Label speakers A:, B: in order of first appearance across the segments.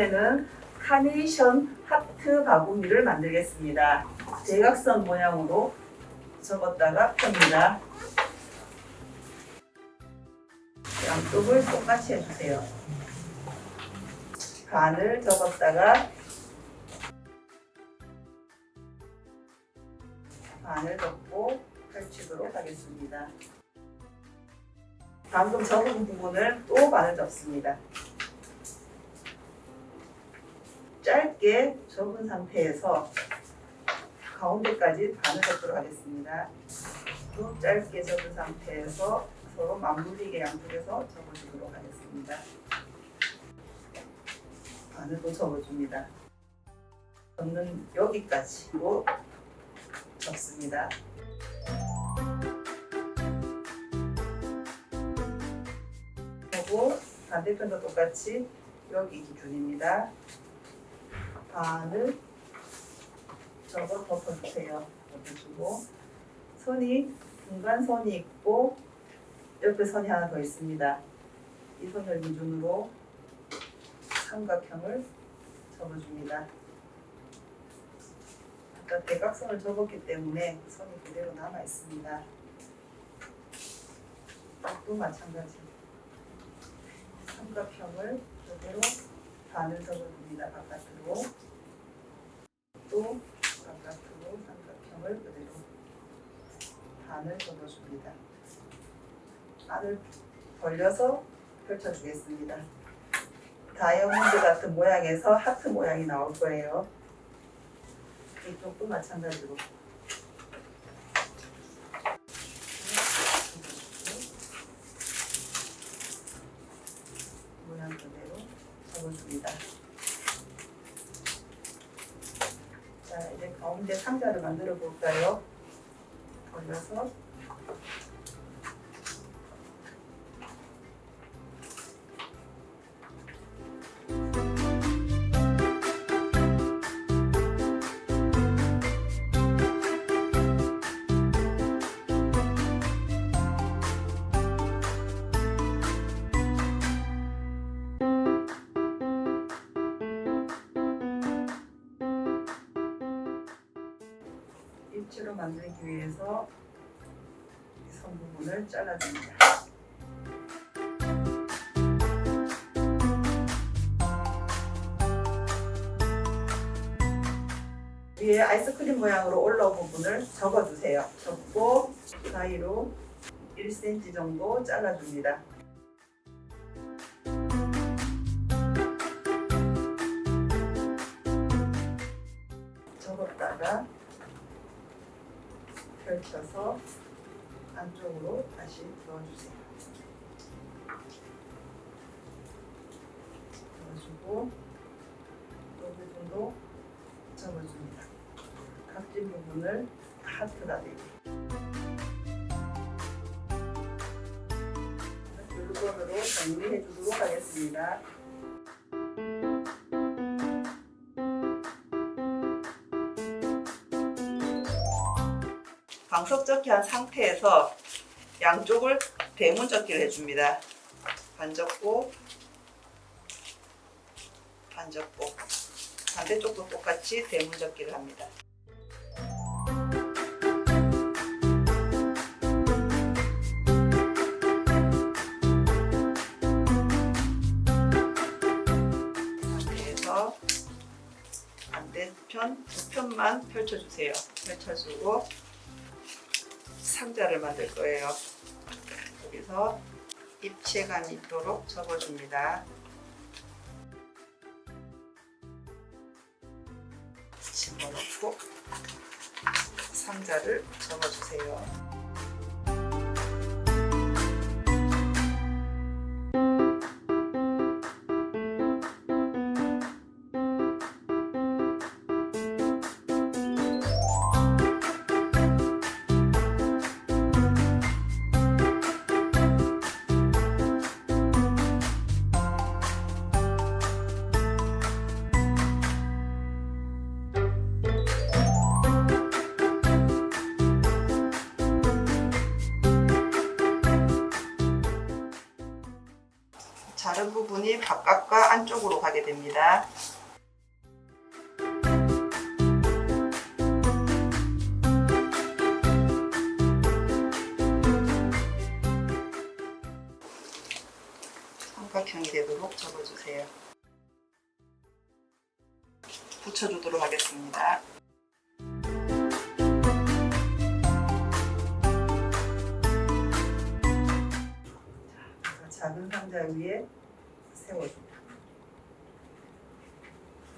A: 이번에는 카네이션 하트 바구니를 만들겠습니다. 대각선 모양으로 접었다가 펴니다. 양쪽을 똑같이 해주세요. 반을 접었다가 반을 접고 펼치도록 하겠습니다. 방금 접은 부분을 또 반을 접습니다. 짧게 접은 상태에서 가운데까지 반을 접도록 하겠습니다. 또 짧게 접은 상태에서 서로 맞물리게 양쪽에서 접어주도록 하겠습니다. 또 접어줍니다. 접는 여기까지로 접습니다. 하고 반대편도 똑같이 여기 기준입니다. 반을 접어 덮어주세요. 덮어주고 선이 중간 선이 있고 옆에 선이 하나 더 있습니다. 이 선을 기준으로 삼각형을 접어줍니다. 아까 대각선을 접었기 때문에 선이 그대로 남아 있습니다. 또 마찬가지. 삼각형을 그대로 접어줍니다. 바깥으로 또 바깥으로 삼각형을 그대로 반을 접어줍니다. 안을 벌려서 펼쳐주겠습니다. 다이아몬드 같은 모양에서 하트 모양이 나올 거예요. 이쪽도 마찬가지로. 모양 그대로 접어줍니다. 자, 이제 가운데 상자를 만들어 볼까요? 걸려서 일체로 만들기 위해서 이선 부분을 잘라줍니다. 위에 아이스크림 모양으로 올라온 부분을 접어주세요. 접고 사이로 1cm 정도 잘라줍니다. 접었다가 펼쳐서 안쪽으로 다시 넣어주세요. 넣어주고 이 부분도 접어줍니다. 각진 부분을 하트가 되게. 물건으로 정리해 주도록 하겠습니다. 방석적기 한 상태에서 양쪽을 대문적기를 해줍니다. 반접고 반접고 반대쪽도 똑같이 대문접기를 합니다. 반대편 두 편만 펼쳐주세요. 펼쳐주고 상자를 만들 거예요. 여기서 입체감이 있도록 접어줍니다. 집어넣고 상자를 접어주세요. 바구니 바깥과 안쪽으로 가게 됩니다. 삼각형이 되도록 접어주세요. 붙여주도록 하겠습니다. 자, 작은 상자 위에 세워줍니다.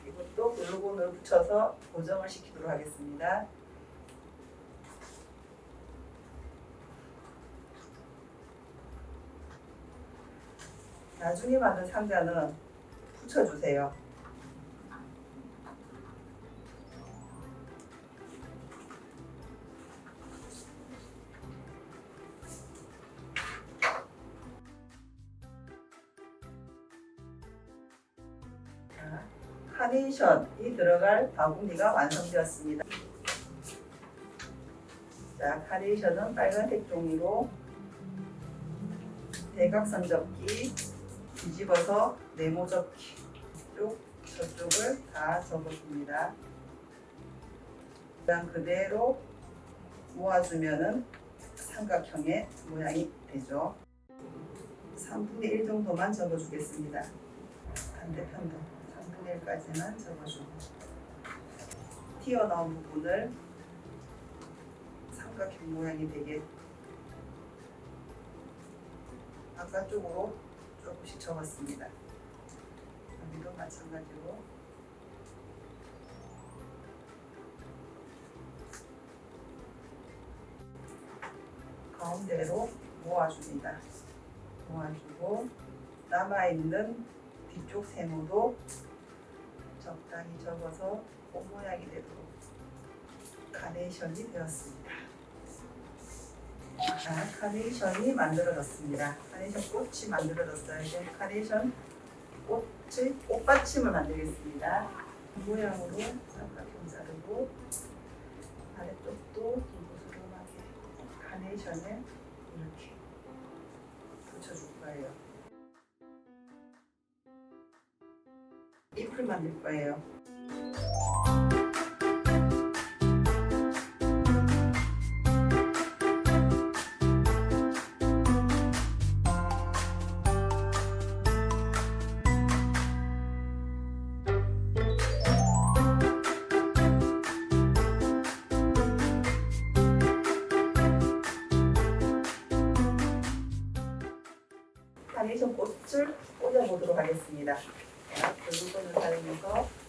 A: 이것도 글루건으로 붙여서 고정을 시키도록 하겠습니다. 나중에 만든 상자는 붙여주세요. 카네이션이 들어갈 바구니가 완성되었습니다. 자, 카네이션은 빨간색 종이로 대각선 접기 뒤집어서 네모 접기 쪽 저쪽을 다 접어줍니다. 그냥 그대로 모아주면은 삼각형의 모양이 되죠. 3분의 1 정도만 접어주겠습니다. 반대편도 3분의 1까지만 접어주고 튀어나온 부분을 삼각형 모양이 되게 바깥쪽으로 조금씩 접었습니다. 여기도 마찬가지로 가운데로 모아줍니다. 모아주고 남아있는 뒤쪽 세모도 적당히 접어서 꽃 모양이 되도록 카네이션이 되었습니다. 자, 카네이션이 만들어졌습니다. 카네이션 꽃이 만들어졌어요. 이제 카네이션 꽃의 꽃받침을 만들겠습니다. 모양으로 삼각형 자르고 아래쪽도 두부스름하게 카네이션을 이렇게 붙여줄 거예요. 잎을 만들 거예요. 카네이션 꽃을 꽂아보도록 하겠습니다. 자, 그 부분을 사용해서